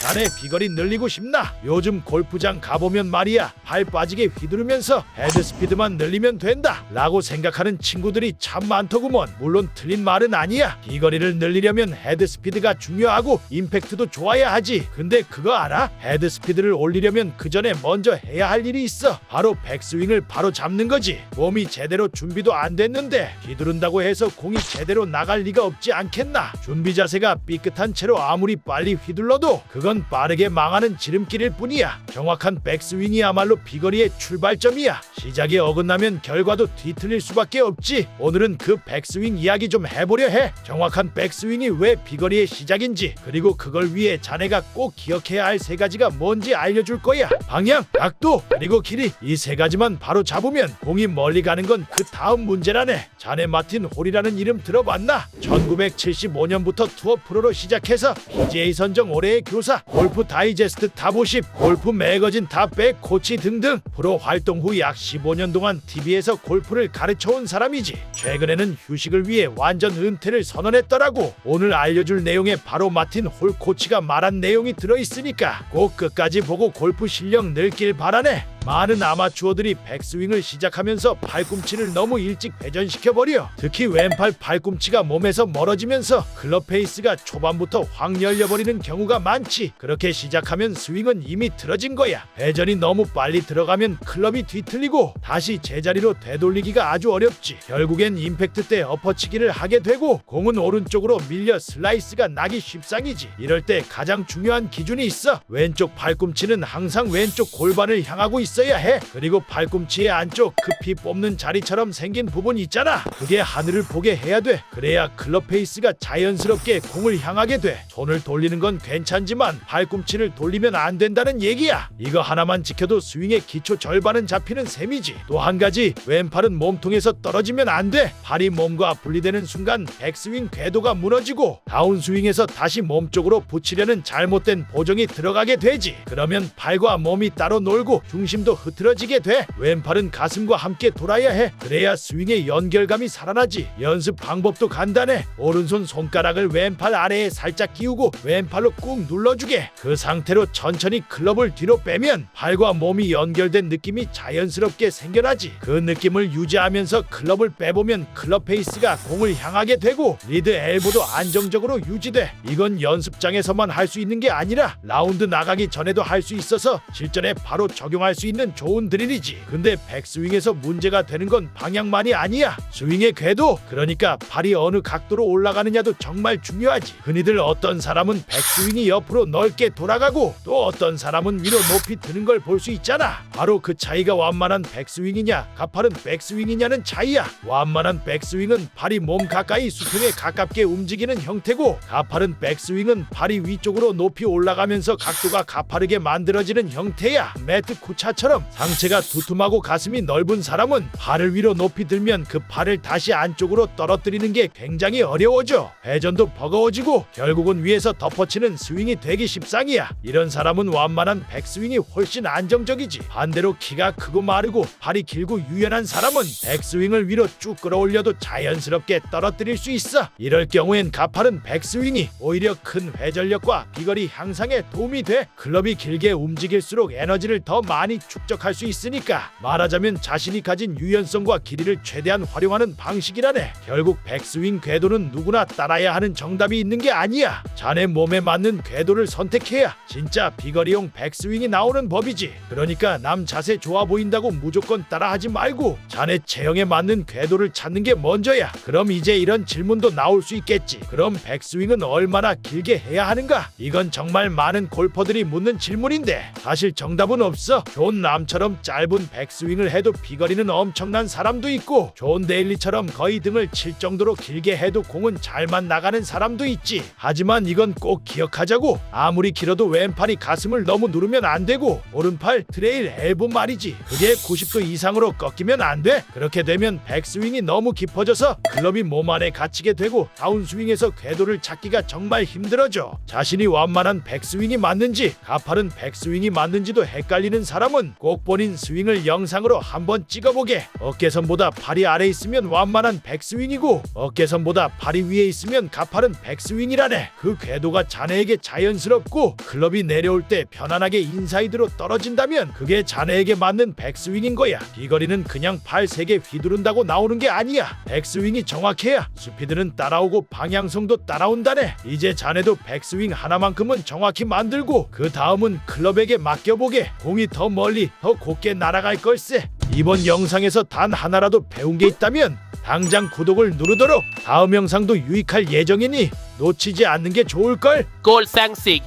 자네 비거리 늘리고 싶나? 요즘 골프장 가보면 말이야. 발 빠지게 휘두르면서 헤드 스피드만 늘리면 된다. 라고 생각하는 친구들이 참 많더구먼. 물론 틀린 말은 아니야. 비거리를 늘리려면 헤드 스피드가 중요하고 임팩트도 좋아야 하지. 근데 그거 알아? 헤드 스피드를 올리려면 그 전에 먼저 해야 할 일이 있어. 바로 백스윙을 바로 잡는 거지. 몸이 제대로 준비도 안 됐는데 휘두른다고 해서 공이 제대로 나갈 리가 없지 않겠나? 준비 자세가 삐끗한 채로 아무리 빨리 휘둘러도 그건 빠르게 망하는 지름길일 뿐이야. 정확한 백스윙이야말로 비거리의 출발점이야. 시작에 어긋나면 결과도 뒤틀릴 수밖에 없지. 오늘은 그 백스윙 이야기 좀 해보려 해. 정확한 백스윙이 왜 비거리의 시작인지 그리고 그걸 위해 자네가 꼭 기억해야 할 세 가지가 뭔지 알려줄 거야. 방향, 각도, 그리고 길이 이 세 가지만 바로 잡으면 공이 멀리 가는 건 그 다음 문제라네. 자네 마틴 홀이라는 이름 들어봤나? 1975년부터 투어 프로로 시작해서 PGA 선정 올해의 교사, 골프 다이제스트 탑 50, 골프 매거진 탑 100 코치 등등 프로 활동 후 약 15년 동안 TV에서 골프를 가르쳐온 사람이지. 최근에는 휴식을 위해 완전 은퇴를 선언했더라고. 오늘 알려줄 내용에 바로 마틴 홀 코치가 말한 내용이 들어있으니까 꼭 끝까지 보고 골프 실력 늘길 바라네. 많은 아마추어들이 백스윙을 시작하면서 팔꿈치를 너무 일찍 회전시켜버려. 특히 왼팔 팔꿈치가 몸에서 멀어지면서 클럽 페이스가 초반부터 확 열려버리는 경우가 많지. 그렇게 시작하면 스윙은 이미 틀어진 거야. 회전이 너무 빨리 들어가면 클럽이 뒤틀리고 다시 제자리로 되돌리기가 아주 어렵지. 결국엔 임팩트 때 엎어치기를 하게 되고 공은 오른쪽으로 밀려 슬라이스가 나기 쉽상이지. 이럴 때 가장 중요한 기준이 있어. 왼쪽 팔꿈치는 항상 왼쪽 골반을 향하고 있어 야 해. 그리고 팔꿈치의 안쪽 급히 뽑는 자리처럼 생긴 부분 있잖아. 그게 하늘을 보게 해야 돼. 그래야 클럽 페이스가 자연스럽게 공을 향하게 돼. 손을 돌리는 건 괜찮지만 팔꿈치를 돌리면 안 된다는 얘기야. 이거 하나만 지켜도 스윙의 기초 절반은 잡히는 셈이지. 또 한 가지 왼팔은 몸통에서 떨어지면 안 돼. 팔이 몸과 분리되는 순간 백스윙 궤도가 무너지고 다운스윙에서 다시 몸 쪽으로 붙이려는 잘못된 보정이 들어가게 되지. 그러면 팔과 몸이 따로 놀고 중심 도 흐트러지게 돼. 왼팔은 가슴과 함께 돌아야 해. 그래야 스윙의 연결감이 살아나지. 연습 방법도 간단해. 오른손 손가락을 왼팔 아래에 살짝 끼우고 왼팔로 꾹 눌러주게. 그 상태로 천천히 클럽을 뒤로 빼면 팔과 몸이 연결된 느낌이 자연스럽게 생겨나지. 그 느낌을 유지하면서 클럽을 빼보면 클럽 페이스가 공을 향하게 되고 리드 엘보도 안정적으로 유지돼. 이건 연습장에서만 할 수 있는 게 아니라 라운드 나가기 전에도 할 수 있어서 실전에 바로 적용할 수 있는 좋은 드릴이지. 근데 백스윙에서 문제가 되는 건 방향만이 아니야. 스윙의 궤도 그러니까 발이 어느 각도로 올라가느냐도 정말 중요하지. 흔히들 어떤 사람은 백스윙이 옆으로 넓게 돌아가고 또 어떤 사람은 위로 높이 드는 걸 볼 수 있잖아. 바로 그 차이가 완만한 백스윙이냐 가파른 백스윙이냐는 차이야. 완만한 백스윙은 발이 몸 가까이 수평에 가깝게 움직이는 형태고 가파른 백스윙은 발이 위쪽으로 높이 올라가면서 각도가 가파르게 만들어지는 형태야. 매트 쿠차 처럼 상체가 두툼하고 가슴이 넓은 사람은 발을 위로 높이 들면 그 팔을 다시 안쪽으로 떨어뜨리는 게 굉장히 어려워져 회전도 버거워지고 결국은 위에서 덮어치는 스윙이 되기 십상이야. 이런 사람은 완만한 백스윙이 훨씬 안정적이지. 반대로 키가 크고 마르고 발이 길고 유연한 사람은 백스윙을 위로 쭉 끌어올려도 자연스럽게 떨어뜨릴 수 있어. 이럴 경우엔 가파른 백스윙이 오히려 큰 회전력과 비거리 향상에 도움이 돼. 클럽이 길게 움직일수록 에너지를 더 많이 축적할 수 있으니까 말하자면 자신이 가진 유연성과 길이를 최대한 활용하는 방식이라네. 결국 백스윙 궤도는 누구나 따라야 하는 정답이 있는 게 아니야. 자네 몸에 맞는 궤도를 선택해야 진짜 비거리용 백스윙이 나오는 법이지. 그러니까 남 자세 좋아 보인다고 무조건 따라하지 말고 자네 체형에 맞는 궤도를 찾는 게 먼저야. 그럼 이제 이런 질문도 나올 수 있겠지. 그럼 백스윙은 얼마나 길게 해야 하는가? 이건 정말 많은 골퍼들이 묻는 질문인데 사실 정답은 없어. 존 남처럼 짧은 백스윙을 해도 비거리는 엄청난 사람도 있고 존 데일리처럼 거의 등을 칠 정도로 길게 해도 공은 잘만 나가는 사람도 있지. 하지만 이건 꼭 기억하자고. 아무리 길어도 왼팔이 가슴을 너무 누르면 안 되고 오른팔 트레일 엘보 말이지. 그게 90도 이상으로 꺾이면 안 돼. 그렇게 되면 백스윙이 너무 깊어져서 클럽이 몸 안에 갇히게 되고 다운스윙에서 궤도를 찾기가 정말 힘들어져. 자신이 완만한 백스윙이 맞는지 가파른 백스윙이 맞는지도 헷갈리는 사람은 꼭 본인 스윙을 영상으로 한번 찍어보게. 어깨선보다 팔이 아래 있으면 완만한 백스윙이고 어깨선보다 팔이 위에 있으면 가파른 백스윙이라네. 그 궤도가 자네에게 자연스럽고 클럽이 내려올 때 편안하게 인사이드로 떨어진다면 그게 자네에게 맞는 백스윙인 거야. 비거리는 그냥 팔 세 개 휘두른다고 나오는 게 아니야. 백스윙이 정확해야 스피드는 따라오고 방향성도 따라온다네. 이제 자네도 백스윙 하나만큼은 정확히 만들고 그 다음은 클럽에게 맡겨보게. 공이 더 멀리 더 곱게 날아갈 걸세. 이번 영상에서 단 하나라도 배운 게 있다면 당장 구독을 누르도록 다음 영상도 유익할 예정이니 놓치지 않는 게 좋을걸. 골 쌍식